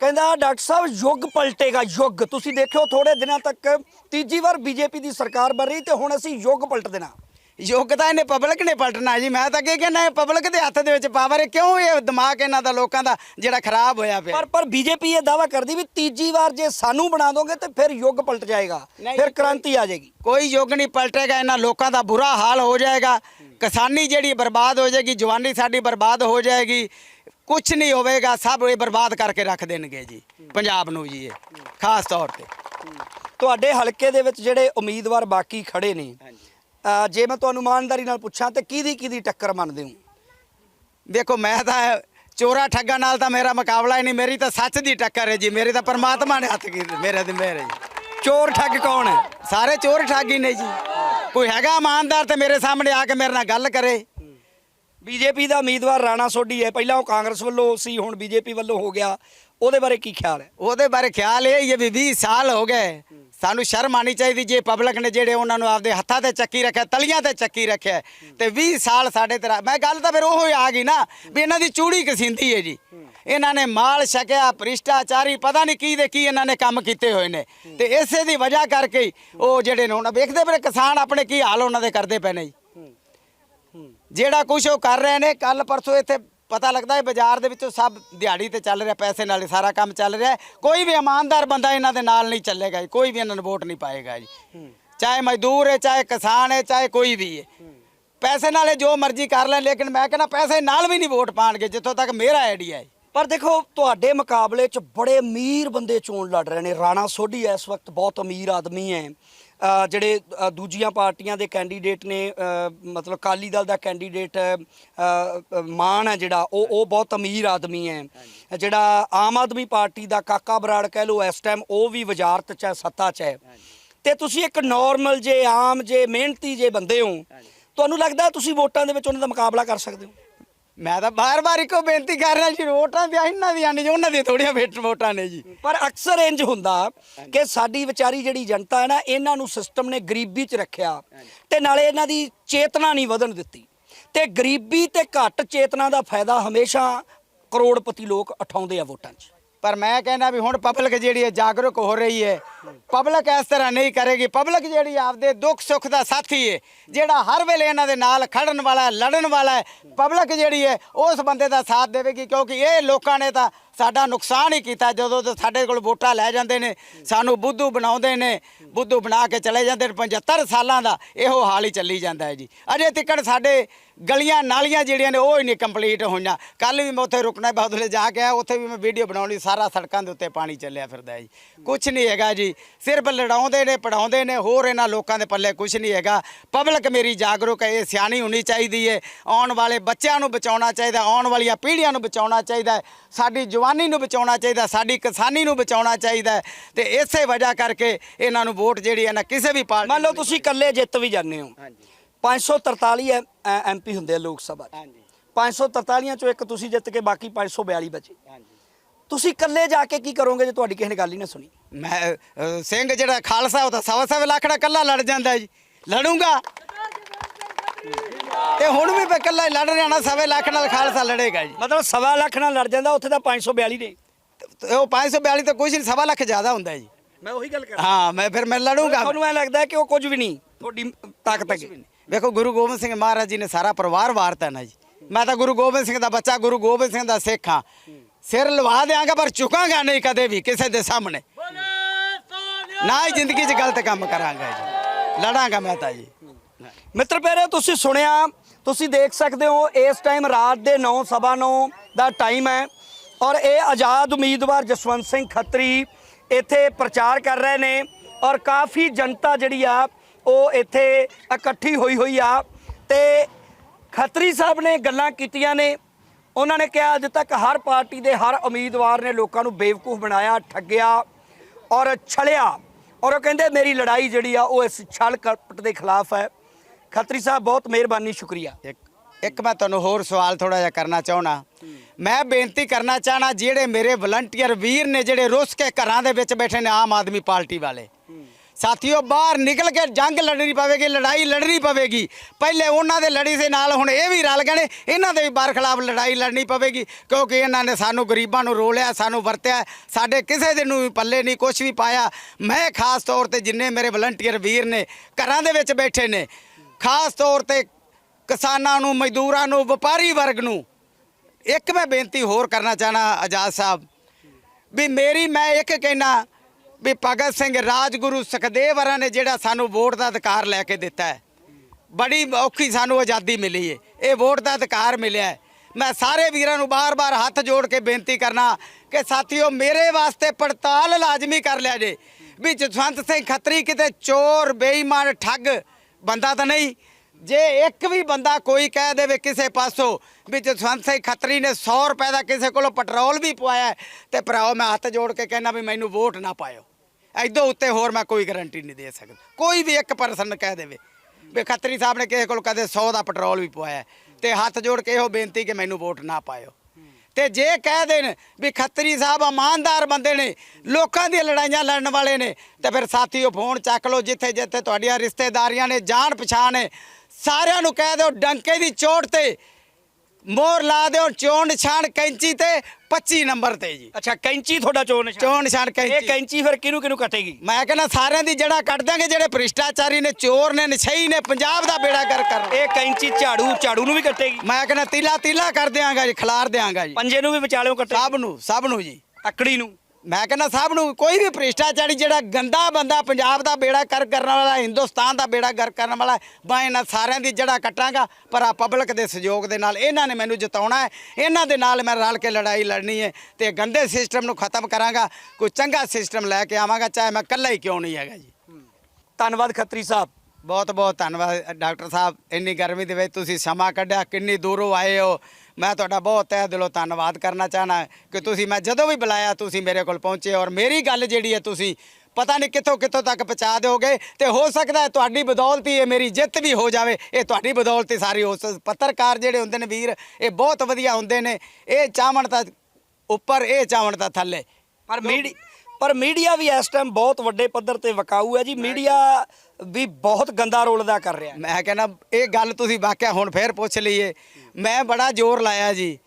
ਕਹਿੰਦਾ ਡਾਕਟਰ ਸਾਹਿਬ, ਯੁੱਗ ਪਲਟੇਗਾ, ਯੁੱਗ। ਤੁਸੀਂ ਦੇਖਿਓ ਥੋੜੇ ਦਿਨਾਂ ਤੱਕ ਤੀਜੀ ਵਾਰ ਬੀਜੇਪੀ ਦੀ ਸਰਕਾਰ ਬਣ ਰਹੀ ਤੇ ਹੁਣ ਅਸੀਂ ਯੁੱਗ ਪਲਟ ਦੇਣਾ। ਯੋਗਤਾ ਇਹਨੇ ਪਬਲਿਕ ਨੇ ਪਲਟਣਾ ਜੀ। ਮੈਂ ਤਾਂ ਅੱਗੇ ਕਹਿੰਦਾ ਇਹ ਪਬਲਿਕ ਦੇ ਹੱਥ ਦੇ ਵਿੱਚ ਪਾਵਰ ਹੈ। ਕਿਉਂ ਇਹ ਦਿਮਾਗ ਇਹਨਾਂ ਦਾ ਲੋਕਾਂ ਦਾ ਜਿਹੜਾ ਖਰਾਬ ਹੋਇਆ ਪਿਆ? ਪਰ ਪਰ ਬੀਜੇਪੀ ਇਹ ਦਾਵਾ ਕਰਦੀ ਵੀ ਤੀਜੀ ਵਾਰ ਜੇ ਸਾਨੂੰ ਬਣਾ ਦੋਗੇ ਤੇ ਫਿਰ ਯੁੱਗ ਪਲਟ ਜਾਏਗਾ। ਫਿਰ ਕ੍ਰਾਂਤੀ ਆ ਜਾਏਗੀ। ਕੋਈ ਯੁੱਗ ਨਹੀਂ ਪਲਟੇਗਾ ਇਹਨਾਂ ਲੋਕਾਂ ਦਾ ਬੁਰਾ ਹਾਲ ਹੋ ਜਾਏਗਾ। ਕਿਸਾਨੀ ਜਿਹੜੀ ਬਰਬਾਦ ਹੋ ਜਾਏਗੀ ਜਵਾਨੀ ਸਾਡੀ ਬਰਬਾਦ ਹੋ ਜਾਏਗੀ। ਕੁਝ ਨਹੀਂ ਹੋਵੇਗਾ ਸਭ ਇਹ ਬਰਬਾਦ ਕਰਕੇ ਰੱਖ ਦੇਣਗੇ ਜੀ ਪੰਜਾਬ ਨੂੰ ਜੀ ਇਹ ਖਾਸ ਤੌਰ ਤੇ। ਤੁਹਾਡੇ ਹਲਕੇ ਦੇ ਵਿੱਚ ਜਿਹੜੇ ਉਮੀਦਵਾਰ ਬਾਕੀ ਖੜੇ ਨੇ ਜੇ ਮੈਂ ਤੁਹਾਨੂੰ ਇਮਾਨਦਾਰੀ ਨਾਲ ਪੁੱਛਾਂ ਤੇ ਕਿਹਦੀ ਕਿਹਦੀ ਟੱਕਰ ਮੰਨਦੇ ਹੋ? ਦੇਖੋ ਮੈਂ ਤਾਂ ਚੋਰਾ ਠੱਗਾ ਨਾਲ ਤਾਂ ਮੇਰਾ ਮੁਕਾਬਲਾ ਹੀ ਨਹੀਂ, ਮੇਰੀ ਤਾਂ ਸੱਚ ਦੀ ਟੱਕਰ ਹੈ ਜੀ, ਮੇਰੇ ਤਾਂ ਪਰਮਾਤਮਾ ਨੇ ਹੱਥ ਕੀਤੀ, ਮੇਰੇ ਤੇ ਮੇਰੇ ਜੀ। ਚੋਰ ਠੱਗ ਕੌਣ ਹੈ? ਸਾਰੇ ਚੋਰ ਠੱਗ ਹੀ ਨੇ ਜੀ। ਕੋਈ ਹੈਗਾ ਇਮਾਨਦਾਰ ਤੇ ਮੇਰੇ ਸਾਹਮਣੇ ਆ ਕੇ ਮੇਰੇ ਨਾਲ ਗੱਲ ਕਰੇ? ਬੀਜੇਪੀ ਦਾ ਉਮੀਦਵਾਰ ਰਾਣਾ ਸੋਢੀ ਹੈ, ਪਹਿਲਾਂ ਉਹ ਕਾਂਗਰਸ ਵੱਲੋਂ ਸੀ, ਹੁਣ ਬੀਜੇਪੀ ਵੱਲੋਂ ਹੋ ਗਿਆ। ਉਹਦੇ ਬਾਰੇ ਕੀ ਖਿਆਲ ਹੈ? ਉਹਦੇ ਬਾਰੇ ਖਿਆਲ ਇਹ ਹੀ ਹੈ ਵੀ 20 ਸਾਲ ਹੋ ਗਏ। ਸਾਨੂੰ ਸ਼ਰਮ ਆਣੀ ਚਾਹੀਦੀ ਜੇ ਪਬਲਿਕ ਨੇ ਜਿਹੜੇ ਉਹਨਾਂ ਨੂੰ ਆਪਦੇ ਹੱਥਾਂ ਤੇ ਚੱਕੀ ਰੱਖਿਆ ਤਲੀਆਂ ਤੇ ਚੱਕੀ ਰੱਖਿਆ। ਤੇ 20 ਸਾਲ ਸਾਡੇ ਤੇ ਮੈਂ ਗੱਲ ਤਾਂ ਫਿਰ ਉਹ ਹੀ ਆ ਗਈ ਨਾ ਵੀ ਇਹਨਾਂ ਦੀ ਚੂੜੀ ਕਸਿੰਦੀ ਹੈ ਜੀ। ਇਹਨਾਂ ਨੇ ਮਾਲ ਛਕਿਆ ਭ੍ਰਿਸ਼ਟਾਚਾਰੀ ਪਤਾ ਨਹੀਂ ਕੀ ਦੇ ਕੀ ਇਹਨਾਂ ਨੇ ਕੰਮ ਕੀਤੇ ਹੋਏ ਨੇ। ਤੇ ਇਸੇ ਦੀ ਵਜ੍ਹਾ ਕਰਕੇ ਉਹ ਜਿਹੜੇ ਨੇ ਵੇਖਦੇ ਪਏ ਕਿਸਾਨ ਆਪਣੇ ਕੀ ਹਾਲ ਉਹਨਾਂ ਦੇ ਕਰਦੇ ਪਏ ਨੇ ਜੀ। ਜਿਹੜਾ ਕੁਝ ਉਹ ਕਰ ਰਹੇ ਨੇ ਕੱਲ ਪਰਸੋਂ ਇੱਥੇ ਪਤਾ ਲੱਗਦਾ ਹੈ ਬਾਜ਼ਾਰ ਦੇ ਵਿੱਚੋਂ ਸਭ ਦਿਹਾੜੀ ਤੇ ਚੱਲ ਰਿਹਾ, ਪੈਸੇ ਨਾਲ ਹੀ ਸਾਰਾ ਕੰਮ ਚੱਲ ਰਿਹਾ ਹੈ। ਕੋਈ ਵੀ ਇਮਾਨਦਾਰ ਬੰਦਾ ਇਹਨਾਂ ਦੇ ਨਾਲ ਨਹੀਂ ਚੱਲੇਗਾ ਜੀ, ਕੋਈ ਵੀ ਇਹਨਾਂ ਨੂੰ ਵੋਟ ਨਹੀਂ ਪਾਏਗਾ ਜੀ। ਚਾਹੇ ਮਜ਼ਦੂਰ ਹੈ, ਚਾਹੇ ਕਿਸਾਨ ਹੈ, ਚਾਹੇ ਕੋਈ ਵੀ ਹੈ। ਪੈਸੇ ਨਾਲ ਇਹ ਜੋ ਮਰਜ਼ੀ ਕਰ ਲੈਣ, ਲੇਕਿਨ ਮੈਂ ਕਹਿੰਦਾ ਪੈਸੇ ਨਾਲ ਵੀ ਨਹੀਂ ਵੋਟ ਪਾਣਗੇ, ਜਿੱਥੋਂ ਤੱਕ ਮੇਰਾ ਆਈਡੀਆ ਹੈ। ਪਰ ਦੇਖੋ, ਤੁਹਾਡੇ ਮੁਕਾਬਲੇ 'ਚ ਬੜੇ ਅਮੀਰ ਬੰਦੇ ਚੋਣ ਲੜ ਰਹੇ ਨੇ। ਰਾਣਾ ਸੋਢੀ ਇਸ ਵਕਤ ਬਹੁਤ ਅਮੀਰ ਆਦਮੀ ਹੈ। ਜਿਹੜੇ ਦੂਜੀਆਂ ਪਾਰਟੀਆਂ ਦੇ ਕੈਂਡੀਡੇਟ ਨੇ ਮਤਲਬ ਕਾਲੀ ਦਲ ਦਾ ਕੈਂਡੀਡੇਟ ਮਾਨ ਹੈ ਜਿਹੜਾ ਉਹ ਉਹ ਬਹੁਤ ਅਮੀਰ ਆਦਮੀ ਹੈ। ਜਿਹੜਾ ਆਮ ਆਦਮੀ ਪਾਰਟੀ ਦਾ ਕਾਕਾ ਬਰਾੜ ਕਹਿ ਲੋ ਇਸ ਟਾਈਮ ਉਹ ਵੀ ਵਜ਼ਾਰਤ 'ਚ ਹੈ ਸੱਤਾ 'ਚ ਹੈ। ਤੇ ਤੁਸੀਂ ਇੱਕ ਨਾਰਮਲ ਜੇ ਆਮ ਜੇ ਮਿਹਨਤੀ ਜੇ ਬੰਦੇ ਹੋ ਤੁਹਾਨੂੰ ਲੱਗਦਾ ਤੁਸੀਂ ਵੋਟਾਂ ਦੇ ਵਿੱਚ ਉਹਨਾਂ ਦਾ ਮੁਕਾਬਲਾ ਕਰ ਸਕਦੇ ਹੋ? ਮੈਂ ਤਾਂ ਬਾਰ-ਬਾਰ ਇੱਕੋ ਬੇਨਤੀ ਕਰ ਰਿਹਾ ਜੀ, ਵੋਟਾਂ ਦੀਆਂ, ਇਹਨਾਂ ਦੀਆਂ ਨਹੀਂ, ਉਹਨਾਂ ਦੀਆਂ ਥੋੜੀਆਂ ਵੇਟ ਵੋਟਾਂ ਨੇ ਜੀ। ਪਰ ਅਕਸਰ ਇੰਜ ਹੁੰਦਾ ਕਿ ਸਾਡੀ ਵਿਚਾਰੀ ਜਿਹੜੀ ਜਨਤਾ ਹੈ ਨਾ, ਇਹਨਾਂ ਨੂੰ ਸਿਸਟਮ ਨੇ ਗਰੀਬੀ 'ਚ ਰੱਖਿਆ ਤੇ ਨਾਲੇ ਇਹਨਾਂ ਦੀ ਚੇਤਨਾ ਨਹੀਂ ਵਧਣ ਦਿੱਤੀ। ਤੇ ਗਰੀਬੀ ਤੇ ਘੱਟ ਚੇਤਨਾ ਦਾ ਫਾਇਦਾ ਹਮੇਸ਼ਾ ਕਰੋੜਪਤੀ ਲੋਕ ਉਠਾਉਂਦੇ ਆ ਵੋਟਾਂ 'ਚ। ਪਰ ਮੈਂ ਕਹਿੰਦਾ ਵੀ ਹੁਣ ਪਬਲਿਕ ਜਿਹੜੀ ਹੈ ਜਾਗਰੂਕ ਹੋ ਰਹੀ ਹੈ ਪਬਲਿਕ ਇਸ ਤਰ੍ਹਾਂ ਨਹੀਂ ਕਰੇਗੀ। ਪਬਲਿਕ ਜਿਹੜੀ ਆਪਦੇ ਦੁੱਖ ਸੁੱਖ ਦਾ ਸਾਥੀ ਹੈ ਜਿਹੜਾ ਹਰ ਵੇਲੇ ਇਹਨਾਂ ਦੇ ਨਾਲ ਖੜਨ ਵਾਲਾ ਹੈ, ਲੜਨ ਵਾਲਾ ਹੈ ਪਬਲਿਕ ਜਿਹੜੀ ਹੈ ਉਸ ਬੰਦੇ ਦਾ ਸਾਥ ਦੇਵੇਗੀ ਕਿਉਂਕਿ ਇਹ ਲੋਕਾਂ ਨੇ ਤਾਂ ਸਾਡਾ ਨੁਕਸਾਨ ਹੀ ਕੀਤਾ। ਜਦੋਂ ਤੋਂ ਸਾਡੇ ਕੋਲ ਵੋਟਾਂ ਲੈ ਜਾਂਦੇ ਨੇ ਸਾਨੂੰ ਬੁੱਧੂ ਬਣਾਉਂਦੇ ਨੇ ਬੁੱਧੂ ਬਣਾ ਕੇ ਚਲੇ ਜਾਂਦੇ ਨੇ 75 ਸਾਲਾਂ ਦਾ ਇਹੋ ਹਾਲ ਹੀ ਚੱਲੀ ਜਾਂਦਾ ਹੈ ਜੀ। ਅਜੇ ਤੱਕ ਸਾਡੇ ਗਲੀਆਂ ਨਾਲੀਆਂ ਜਿਹੜੀਆਂ ਨੇ ਉਹ ਹੀ ਨਹੀਂ ਕੰਪਲੀਟ ਹੋਈਆਂ। ਕੱਲ ਵੀ ਮੈਂ ਉੱਥੇ ਰੁਕਣਾ ਬਹਾਦੁਰਲੇ ਜਾ ਕੇ ਆਇਆ ਉੱਥੇ ਵੀ ਮੈਂ ਵੀਡੀਓ ਬਣਾਉਣੀ ਸਾਰਾ ਸੜਕਾਂ ਦੇ ਉੱਤੇ ਪਾਣੀ ਚੱਲਿਆ ਫਿਰਦਾ ਹੈ ਜੀ। ਕੁਝ ਨਹੀਂ ਹੈਗਾ ਜੀ। ਸਿਰਫ ਲੜਾਉਂਦੇ ਨੇ ਪੜਾਉਂਦੇ ਨੇ ਹੋਰ ਇਹਨਾਂ ਲੋਕਾਂ ਦੇ ਪੱਲੇ ਕੁਝ ਨਹੀਂ ਹੈਗਾ। ਪਬਲਿਕ ਮੇਰੀ ਜਾਗਰੂਕ ਹੈ ਇਹ ਸਿਆਣੀ ਹੋਣੀ ਚਾਹੀਦੀ ਹੈ। ਆਉਣ ਵਾਲੇ ਬੱਚਿਆਂ ਨੂੰ ਬਚਾਉਣਾ ਚਾਹੀਦਾ ਆਉਣ ਵਾਲੀਆਂ ਪੀੜ੍ਹੀਆਂ ਨੂੰ ਬਚਾਉਣਾ ਚਾਹੀਦਾ ਸਾਡੀ ਜਵਾਨੀ ਨੂੰ ਬਚਾਉਣਾ ਚਾਹੀਦਾ ਸਾਡੀ ਕਿਸਾਨੀ ਨੂੰ ਬਚਾਉਣਾ ਚਾਹੀਦਾ ਤੇ ਇਸੇ ਵਜ੍ਹਾ ਕਰਕੇ ਇਹਨਾਂ ਨੂੰ ਵੋਟ ਜਿਹੜੀ ਹੈ ਨਾ ਕਿਸੇ ਵੀ ਪਾਰਟੀ ਮੰਨ ਲਓ ਤੁਸੀਂ ਇਕੱਲੇ ਜਿੱਤ ਵੀ ਜਾਂਦੇ ਹੋ। ਹਾਂਜੀ। 543 ਐਮਪੀ ਹੁੰਦੇ ਆ ਲੋਕ ਸਭਾ ਹਾਂਜੀ। 543 ਚੋਂ ਇੱਕ ਤੁਸੀਂ ਜਿੱਤ ਕੇ ਬਾਕੀ 542 ਬਚੇ। ਹਾਂਜੀ। ਤੁਸੀਂ ਇਕੱਲੇ ਜਾ ਕੇ ਕੀ ਕਰੋਗੇ ਜੇ ਤੁਹਾਡੀ ਕਿਸੇ ਨੇ ਗੱਲ ਹੀ ਨਾ ਸੁਣੀ? ਮੈਂ ਸਿੰਘ ਜਿਹੜਾ ਖਾਲਸਾ ਉਹ ਤਾਂ ਸਵਾ ਸਵਾ ਲੱਖ ਦਾ ਕੱਲਾ ਲੜ ਜਾਂਦਾ ਜੀ। ਲੜੂੰਗਾ? ਤੇ ਹੁਣ ਵੀ ਮੈਂ ਕੱਲਾ ਹੀ ਲੜ ਰਿਹਾ ਨਾ ਸਵੇ ਲੱਖ ਨਾਲ ਖਾਲਸਾ ਲੜੇਗਾ ਜੀ। ਮਤਲਬ ਸਵਾ ਲੱਖ ਨਾਲ ਲੜ ਜਾਂਦਾ ਉੱਥੇ ਤਾਂ 542 ਨੇ। ਤੇ ਉਹ 542 ਤਾਂ ਕੁਝ ਨਹੀਂ ਸਵਾ ਲੱਖ ਜ਼ਿਆਦਾ ਹੁੰਦਾ ਜੀ। ਮੈਂ ਉਹੀ ਗੱਲ ਕਰ ਹਾਂ ਮੈਂ ਫਿਰ ਮੈਂ ਲੜੂੰਗਾ। ਤੁਹਾਨੂੰ ਐ ਲੱਗਦਾ ਕਿ ਉਹ ਕੁਝ ਵੀ ਨਹੀਂ ਤੁਹਾਡੀ ਤਾਕਤ ਹੈ ਵੇਖੋ ਗੁਰੂ ਗੋਬਿੰਦ ਸਿੰਘ ਮਹਾਰਾਜ ਜੀ ਨੇ ਸਾਰਾ ਪਰਿਵਾਰ ਵਾਰਤਾ ਨਾ ਜੀ। ਮੈਂ ਤਾਂ ਗੁਰੂ ਗੋਬਿੰਦ ਸਿੰਘ ਦਾ ਬੱਚਾ ਗੁਰੂ ਗੋਬਿੰਦ ਸਿੰਘ ਦਾ ਸਿੱਖ ਹਾਂ। ਸਿਰ ਲਵਾ ਦਿਆਂਗਾ ਪਰ ਝੁਕਾਂਗਾ ਨਹੀਂ ਕਦੇ ਵੀ ਕਿਸੇ ਦੇ ਸਾਹਮਣੇ। ਨਾ ਹੀ ਜ਼ਿੰਦਗੀ 'ਚ ਗਲਤ ਕੰਮ ਕਰਾਂਗਾ ਜੀ। ਲੜਾਂਗਾ ਮੈਂ ਤਾਂ ਜੀ। ਮਿੱਤਰ ਪਿਆਰੇ ਤੁਸੀਂ ਸੁਣਿਆ ਤੁਸੀਂ ਦੇਖ ਸਕਦੇ ਹੋ ਇਸ ਟਾਈਮ ਰਾਤ ਦੇ 9 ਸਵਾ 9 ਦਾ ਟਾਈਮ ਹੈ। ਔਰ ਇਹ ਆਜ਼ਾਦ ਉਮੀਦਵਾਰ ਜਸਵੰਤ ਸਿੰਘ ਖੱਤਰੀ ਇੱਥੇ ਪ੍ਰਚਾਰ ਕਰ ਰਹੇ ਨੇ। ਔਰ ਕਾਫੀ ਜਨਤਾ ਜਿਹੜੀ ਆ ਉਹ ਇੱਥੇ ਇਕੱਠੀ ਹੋਈ ਹੋਈ ਆ। ਤੇ ਖੱਤਰੀ ਸਾਹਿਬ ਨੇ ਗੱਲਾਂ ਕੀਤੀਆਂ ਨੇ। ਉਹਨਾਂ ਨੇ ਕਿਹਾ, ਅੱਜ ਤੱਕ ਹਰ ਪਾਰਟੀ ਦੇ ਹਰ ਉਮੀਦਵਾਰ ਨੇ ਲੋਕਾਂ ਨੂੰ ਬੇਵਕੂਫ ਬਣਾਇਆ, ਠੱਗਿਆ ਔਰ ਛਲਿਆ ਔਰ ਉਹ ਕਹਿੰਦੇ, ਮੇਰੀ ਲੜਾਈ ਜਿਹੜੀ ਆ, ਉਹ ਇਸ ਛਲ ਕਪਟ ਦੇ ਖਿਲਾਫ ਹੈ। ਖੱਤਰੀ ਸਾਹਿਬ, ਬਹੁਤ ਮਿਹਰਬਾਨੀ, ਸ਼ੁਕਰੀਆ। ਇੱਕ ਇੱਕ ਮੈਂ ਤੁਹਾਨੂੰ ਹੋਰ ਸਵਾਲ ਥੋੜਾ ਜਿਹਾ ਕਰਨਾ ਚਾਹਣਾ ਮੈਂ ਬੇਨਤੀ ਕਰਨਾ ਚਾਹਣਾ, ਜਿਹੜੇ ਮੇਰੇ ਵਲੰਟੀਅਰ ਵੀਰ ਨੇ, ਜਿਹੜੇ ਰੁੱਸ ਕੇ ਘਰਾਂ ਦੇ ਵਿੱਚ ਬੈਠੇ ਨੇ, ਆਮ ਆਦਮੀ ਪਾਰਟੀ ਵਾਲੇ ਸਾਥੀਓ, ਬਾਹਰ ਨਿਕਲ ਕੇ ਜੰਗ ਲੜਨੀ ਪਵੇਗੀ, ਲੜਾਈ ਲੜਨੀ ਪਵੇਗੀ। ਪਹਿਲੇ ਉਹਨਾਂ ਦੇ ਲੜੀ ਦੇ ਨਾਲ ਹੁਣ ਇਹ ਵੀ ਰਲ ਗਏ ਨੇ, ਇਹਨਾਂ ਦੇ ਵੀ ਬਾਰ ਖਿਲਾਫ ਲੜਾਈ ਲੜਨੀ ਪਵੇਗੀ, ਕਿਉਂਕਿ ਇਹਨਾਂ ਨੇ ਸਾਨੂੰ ਗਰੀਬਾਂ ਨੂੰ ਰੋਲਿਆ, ਸਾਨੂੰ ਵਰਤਿਆ, ਸਾਡੇ ਕਿਸੇ ਦੇ ਨੂੰ ਵੀ ਪੱਲੇ ਨਹੀਂ ਕੁਝ ਵੀ ਪਾਇਆ। ਮੈਂ ਖਾਸ ਤੌਰ ਤੇ ਜਿੰਨੇ ਮੇਰੇ ਵਲੰਟੀਅਰ ਵੀਰ ਨੇ, ਘਰਾਂ ਦੇ ਵਿੱਚ ਬੈਠੇ ਨੇ, ਖਾਸ ਤੌਰ ਤੇ ਕਿਸਾਨਾਂ ਨੂੰ, ਮਜ਼ਦੂਰਾਂ ਨੂੰ, ਵਪਾਰੀ ਵਰਗ ਨੂੰ, ਇੱਕ ਮੈਂ ਬੇਨਤੀ ਹੋਰ ਕਰਨਾ ਚਾਹਣਾ ਆਜ਼ਾਦ ਸਾਹਿਬ, ਵੀ ਮੇਰੀ ਮੈਂ ਇੱਕ ਕਹਿਣਾ ਵੀ ਭਗਤ ਸਿੰਘ ਰਾਜਗੁਰੂ ਸੁਖਦੇਵ ਵਰਾਂ ਨੇ ਜਿਹੜਾ ਸਾਨੂੰ ਵੋਟ ਦਾ ਅਧਿਕਾਰ ਲੈ ਕੇ ਦਿੱਤਾ ਹੈ। ਬੜੀ ਔਖੀ ਸਾਨੂੰ ਆਜ਼ਾਦੀ ਮਿਲੀ ਹੈ ਇਹ ਵੋਟ ਦਾ ਅਧਿਕਾਰ ਮਿਲਿਆ ਹੈ। ਮੈਂ ਸਾਰੇ ਵੀਰਾਂ ਨੂੰ ਬਾਰ-ਬਾਰ ਹੱਥ ਜੋੜ ਕੇ ਬੇਨਤੀ ਕਰਨਾ ਕਿ ਸਾਥੀਓ ਮੇਰੇ ਵਾਸਤੇ ਪੜਤਾਲ ਲਾਜ਼ਮੀ ਕਰ ਲਿਆ ਜੇ। ਵੀ ਜਸਵੰਤ ਸਿੰਘ ਖੱਤਰੀ ਕਿਤੇ ਚੋਰ, ਬੇਈਮਾਨ, ਠੱਗ, ਬੰਦਾ ਤਾਂ ਨਹੀਂ। ਜੇ ਇੱਕ ਵੀ ਬੰਦਾ ਕੋਈ ਕਹਿ ਦੇਵੇ ਕਿਸੇ ਪਾਸੋਂ ਵੀ ਜਸਵੰਤ ਸਿੰਘ ਖੱਤਰੀ ਨੇ 100 ਰੁਪਏ ਦਾ ਕਿਸੇ ਕੋਲੋਂ ਪੈਟਰੋਲ ਵੀ ਪਵਾਇਆ ਹੈ, ਤੇ ਭਰਾਓ ਮੈਂ ਹੱਥ ਜੋੜ ਕੇ ਕਹਿਣਾ ਵੀ ਮੈਨੂੰ ਵੋਟ ਨਾ ਪਾਇਓ। ਐਦੋਂ ਉੱਤੇ ਹੋਰ ਮੈਂ ਕੋਈ ਗਾਰੰਟੀ ਨਹੀਂ ਦੇ ਸਕਦਾ। ਕੋਈ ਵੀ ਇੱਕ ਪਰਸਨ ਕਹਿ ਦੇਵੇ ਵੀ ਖੱਤਰੀ ਸਾਹਿਬ ਨੇ ਕਿਸੇ ਕੋਲ ਕਦੇ 100 ਦਾ ਪੈਟਰੋਲ ਵੀ ਪਵਾਇਆ ਹੈ, ਤੇ ਹੱਥ ਜੋੜ ਕੇ ਇਹੋ ਬੇਨਤੀ ਕਿ ਮੈਨੂੰ ਵੋਟ ਨਾ ਪਾਇਓ। ਤੇ ਜੇ ਕਹਿ ਦੇਣ ਵੀ ਖੱਤਰੀ ਸਾਹਿਬ ਇਮਾਨਦਾਰ ਬੰਦੇ ਨੇ, ਲੋਕਾਂ ਦੀਆਂ ਲੜਾਈਆਂ ਲੜਨ ਵਾਲੇ ਨੇ, ਤੇ ਫਿਰ ਸਾਥੀਓ ਫੋਨ ਚੱਕ ਲਓ ਜਿੱਥੇ ਜਿੱਥੇ ਤੁਹਾਡੀਆਂ ਰਿਸ਼ਤੇਦਾਰੀਆਂ ਨੇ ਜਾਣ ਪਛਾਣ ਨੇ, ਸਾਰਿਆਂ ਨੂੰ ਕਹਿ ਦਿਓ ਡੰਕੇ ਦੀ ਚੋਟ ਤੇ ਮੋਹਰ ਲਾ ਦਿਓ ਚੋਣ ਨਿਸ਼ਾਨ ਕੈਂਚੀ ਤੇ 25 ਨੰਬਰ ਤੇ ਜੀ। ਅੱਛਾ ਕੈਂਚੀ ਤੁਹਾਡਾ ਚੋਣ ਨਿਸ਼ਾਨ। ਚੋਣ ਨਿਸ਼ਾਨ ਇਹ ਕੈਂਚੀ ਕੈਂਚੀ ਫਿਰ ਕਿਹਨੂੰ ਕਿਹਨੂੰ ਕੱਟੇਗੀ? ਮੈਂ ਕਹਿੰਦਾ ਸਾਰਿਆਂ ਦੀ ਜੜਾ ਕੱਢ ਦਾਂਗੇ ਜਿਹੜੇ ਭ੍ਰਿਸ਼ਟਾਚਾਰੀ ਨੇ ਚੋਰ ਨੇ ਨਸ਼ਈ ਨੇ ਪੰਜਾਬ ਦਾ ਬੇੜਾ ਕਰ ਕਰ ਇਹ ਕੈਂਚੀ ਝਾੜੂ ਝਾੜੂ ਨੂੰ ਵੀ ਕੱਟੇਗੀ। ਮੈਂ ਕਹਿੰਦਾ ਤੀਲਾ ਤੀਲਾ ਕਰ ਦਿਆਂਗਾ ਜੀ ਖਿਲਾਰ ਦਿਆਂਗਾ ਜੀ। ਪੰਜੇ ਨੂੰ ਵੀ ਵਿਚਾਲਿਓਂ ਕੱਟੇ ਸਭ ਨੂੰ ਸਭ ਨੂੰ ਜੀ। ਤੱਕੜੀ ਨੂੰ। ਮੈਂ ਕਹਿੰਦਾ ਸਭ ਨੂੰ ਕੋਈ ਵੀ ਭ੍ਰਿਸ਼ਟਾਚਾਰੀ ਜਿਹੜਾ ਗੰਦਾ ਬੰਦਾ ਪੰਜਾਬ ਦਾ ਬੇੜਾ ਕਰ ਕਰਨ ਵਾਲਾ ਹਿੰਦੁਸਤਾਨ ਦਾ ਬੇੜਾ ਕਰ ਕਰਨ ਵਾਲਾ ਮੈਂ ਇਹਨਾਂ ਸਾਰਿਆਂ ਦੀ ਜੜਾ ਕੱਟਾਂਗਾ ਪਰ ਆ ਪਬਲਿਕ ਦੇ ਸਹਿਯੋਗ ਦੇ ਨਾਲ ਇਹਨਾਂ ਨੇ ਮੈਨੂੰ ਜਿਤਾਉਣਾ ਹੈ। ਇਹਨਾਂ ਦੇ ਨਾਲ ਮੈਂ ਰਲ ਕੇ ਲੜਾਈ ਲੜਨੀ ਹੈ ਤੇ ਗੰਦੇ ਸਿਸਟਮ ਨੂੰ ਖਤਮ ਕਰਾਂਗਾ ਕੋਈ ਚੰਗਾ ਸਿਸਟਮ ਲੈ ਕੇ ਆਵਾਂਗਾ ਚਾਹੇ ਮੈਂ ਇਕੱਲਾ ਹੀ ਕਿਉਂ ਨਹੀਂ ਹੈਗਾ ਜੀ। ਧੰਨਵਾਦ ਖੱਤਰੀ ਸਾਹਿਬ। ਬਹੁਤ ਬਹੁਤ ਧੰਨਵਾਦ ਡਾਕਟਰ ਸਾਹਿਬ ਇੰਨੀ ਗਰਮੀ ਦੇ ਵਿੱਚ ਤੁਸੀਂ ਸਮਾਂ ਕੱਢਿਆ ਕਿੰਨੀ ਦੂਰੋਂ ਆਏ ਹੋ ਮੈਂ ਤੁਹਾਡਾ ਬਹੁਤ ਤਹਿ ਦਿਲੋਂ ਧੰਨਵਾਦ ਕਰਨਾ ਚਾਹਨਾ ਕਿ ਤੁਸੀਂ ਮੈਂ ਜਦੋਂ ਵੀ ਬੁਲਾਇਆ ਤੁਸੀਂ ਮੇਰੇ ਕੋਲ ਪਹੁੰਚੇ ਔਰ ਮੇਰੀ ਗੱਲ ਜਿਹੜੀ ਹੈ ਤੁਸੀਂ ਪਤਾ ਨਹੀਂ ਕਿੱਥੋਂ ਕਿੱਥੋਂ ਤੱਕ ਪਹੁੰਚਾ ਦਿਓਗੇ ਤੇ ਹੋ ਸਕਦਾ ਹੈ ਤੁਹਾਡੀ ਬਦੌਲਤ ਹੀ ਇਹ ਮੇਰੀ ਜਿੱਤ ਵੀ ਹੋ ਜਾਵੇ ਇਹ ਤੁਹਾਡੀ ਬਦੌਲਤ ਹੀ ਸਾਰੀ ਹੋ ਪੱਤਰਕਾਰ ਜਿਹੜੇ ਹੁੰਦੇ ਨੇ ਵੀਰ ਇਹ ਬਹੁਤ ਵਧੀਆ ਹੁੰਦੇ ਨੇ ਇਹ ਚਾਹਣ ਤਾਂ ਉੱਪਰ ਇਹ ਚਾਹਣ ਤਾਂ ਥੱਲੇ। ਪਰ ਮੀਡੀ ਪਰ ਮੀਡੀਆ ਵੀ ਇਸ ਟਾਈਮ ਬਹੁਤ ਵੱਡੇ ਪੱਧਰ ਤੇ ਵਕਾਊ ਹੈ ਜੀ। ਮੀਡੀਆ ਵੀ ਬਹੁਤ ਗੰਦਾ ਰੋਲ ਅਦਾ ਕਰ ਰਿਹਾ ਮੈਂ ਕਹਿੰਦਾ ਇਹ ਗੱਲ ਤੁਸੀਂ ਵਾਕਿਆ ਹੁਣ ਫੇਰ ਪੁੱਛ ਲਈਏ। ਮੈਂ ਬੜਾ ਜ਼ੋਰ ਲਾਇਆ ਜੀ।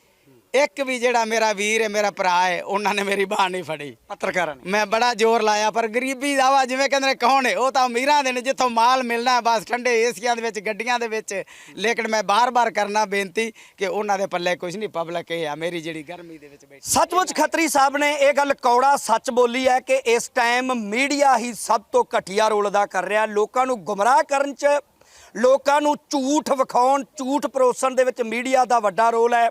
ਇੱਕ ਵੀ ਜਿਹੜਾ ਮੇਰਾ ਵੀਰ ਹੈ ਮੇਰਾ ਭਰਾ ਹੈ ਉਹਨਾਂ ਨੇ ਮੇਰੀ ਬਾਹ ਨਹੀਂ ਫੜੀ। ਪੱਤਰਕਾਰਾਂ ਨੇ। ਮੈਂ ਬੜਾ ਜ਼ੋਰ ਲਾਇਆ ਪਰ ਗਰੀਬੀ ਦਾ ਵਾ ਜਿਵੇਂ ਕਹਿੰਦੇ ਨੇ ਕੌਣ ਹੈ? ਉਹ ਤਾਂ ਅਮੀਰਾਂ ਦੇ ਨੇ ਜਿੱਥੋਂ ਮਾਲ ਮਿਲਣਾ ਹੈ ਬਸ ਠੰਡੇ ਏਸੀਆਂ ਦੇ ਵਿੱਚ ਗੱਡੀਆਂ ਦੇ ਵਿੱਚ। ਲੇਕਿਨ ਮੈਂ ਬਾਰ-ਬਾਰ ਕਰਨਾ ਬੇਨਤੀ ਕਿ ਉਹਨਾਂ ਦੇ ਪੱਲੇ ਕੁਝ ਨਹੀਂ ਪਬਲਿਕ ਇਹ ਆ ਮੇਰੀ ਜਿਹੜੀ ਗਰਮੀ ਦੇ ਵਿੱਚ ਬੈਠੀ ਸੱਚਮੁੱਚ ਖੱਤਰੀ ਸਾਹਿਬ ਨੇ ਇਹ ਗੱਲ ਕੌੜਾ ਸੱਚ ਬੋਲੀ ਹੈ ਕਿ ਇਸ ਟਾਈਮ ਮੀਡੀਆ ਹੀ ਸਭ ਤੋਂ ਘਟੀਆ ਰੋਲ ਅਦਾ ਕਰ ਰਿਹਾ। ਲੋਕਾਂ ਨੂੰ ਗੁੰਮਰਾਹ ਕਰਨ 'ਚ ਲੋਕਾਂ ਨੂੰ ਝੂਠ ਵਿਖਾਉਣ ਝੂਠ ਪਰੋਸਣ ਦੇ ਵਿੱਚ ਮੀਡੀਆ ਦਾ ਵੱਡਾ ਰੋਲ ਹੈ।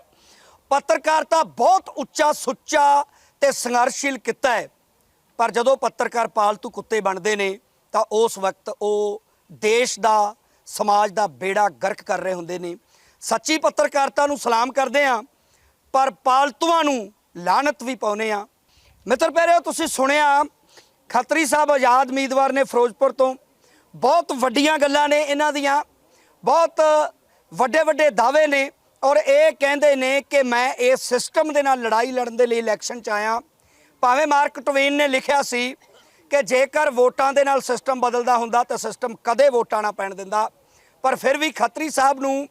ਪੱਤਰਕਾਰਤਾ ਬਹੁਤ ਉੱਚਾ ਸੁੱਚਾ ਤੇ ਸੰਘਰਸ਼ੀਲ ਕਿੱਤਾ ਹੈ। ਪਰ ਜਦੋਂ ਪੱਤਰਕਾਰ ਪਾਲਤੂ ਕੁੱਤੇ ਬਣਦੇ ਨੇ, ਤਾਂ ਉਸ ਵਕਤ ਉਹ ਦੇਸ਼ ਦਾ, ਸਮਾਜ ਦਾ ਬੇੜਾ ਗਰਕ ਕਰ ਰਹੇ ਹੁੰਦੇ ਨੇ। ਸੱਚੀ ਪੱਤਰਕਾਰਤਾ ਨੂੰ ਸਲਾਮ ਕਰਦੇ ਆ ਪਰ ਪਾਲਤੂਆਂ ਨੂੰ ਲਾਨਤ ਵੀ ਪਾਉਨੇ ਆ ਮਿੱਤਰ ਪਿਆਰਿਓ, ਤੁਸੀਂ ਸੁਣਿਆ, ਖੱਤਰੀ ਸਾਹਿਬ ਆਜ਼ਾਦ ਉਮੀਦਵਾਰ ਨੇ ਫਿਰੋਜ਼ਪੁਰ ਤੋਂ। ਬਹੁਤ ਵੱਡੀਆਂ ਗੱਲਾਂ ਨੇ ਇਹਨਾਂ ਦੀਆਂ, ਬਹੁਤ ਵੱਡੇ ਵੱਡੇ ਦਾਅਵੇ ਨੇ। ਔਰ ਇਹ ਕਹਿੰਦੇ ਨੇ ਕਿ ਮੈਂ ਇਸ ਸਿਸਟਮ ਦੇ ਨਾਲ ਲੜਾਈ ਲੜਨ ਦੇ ਲਈ ਇਲੈਕਸ਼ਨ ਚ ਆਇਆ। ਭਾਵੇਂ ਮਾਰਕ ਟਵੇਨ ਨੇ ਲਿਖਿਆ ਸੀ ਕਿ ਜੇਕਰ ਵੋਟਾਂ ਦੇ ਨਾਲ ਸਿਸਟਮ ਬਦਲਦਾ ਹੁੰਦਾ ਤਾਂ ਸਿਸਟਮ ਕਦੇ ਵੋਟਾਂ ਨਾ ਪੈਣ ਦਿੰਦਾ। ਪਰ ਫਿਰ ਵੀ ਖੱਤਰੀ ਸਾਹਿਬ ਨੂੰ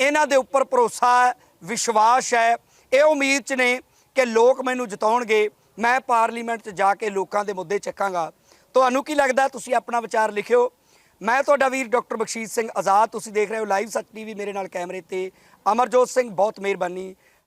ਇਹਨਾਂ ਦੇ ਉੱਪਰ ਭਰੋਸਾ ਹੈ, ਵਿਸ਼ਵਾਸ ਹੈ। ਇਹ ਉਮੀਦ ਚ ਨੇ ਕਿ ਲੋਕ ਮੈਨੂੰ ਜਿਤਾਉਣਗੇ। ਮੈਂ ਪਾਰਲੀਮੈਂਟ 'ਚ ਜਾ ਕੇ ਲੋਕਾਂ ਦੇ ਮੁੱਦੇ ਚੱਕਾਂਗਾ। ਤੁਹਾਨੂੰ ਕੀ ਲੱਗਦਾ? ਤੁਸੀਂ ਆਪਣਾ ਵਿਚਾਰ ਲਿਖਿਓ। ਮੈਂ ਤੁਹਾਡਾ ਵੀਰ ਡਾਕਟਰ ਬਖਸ਼ੀਸ਼ ਸਿੰਘ ਆਜ਼ਾਦ। ਤੁਸੀਂ ਦੇਖ ਰਹੇ ਹੋ ਲਾਈਵ ਸੱਚ ਟੀਵੀ ਮੇਰੇ ਨਾਲ ਕੈਮਰੇ ਤੇ ਅਮਰਜੋਤ ਸਿੰਘ ਬਹੁਤ ਮਿਹਰਬਾਨੀ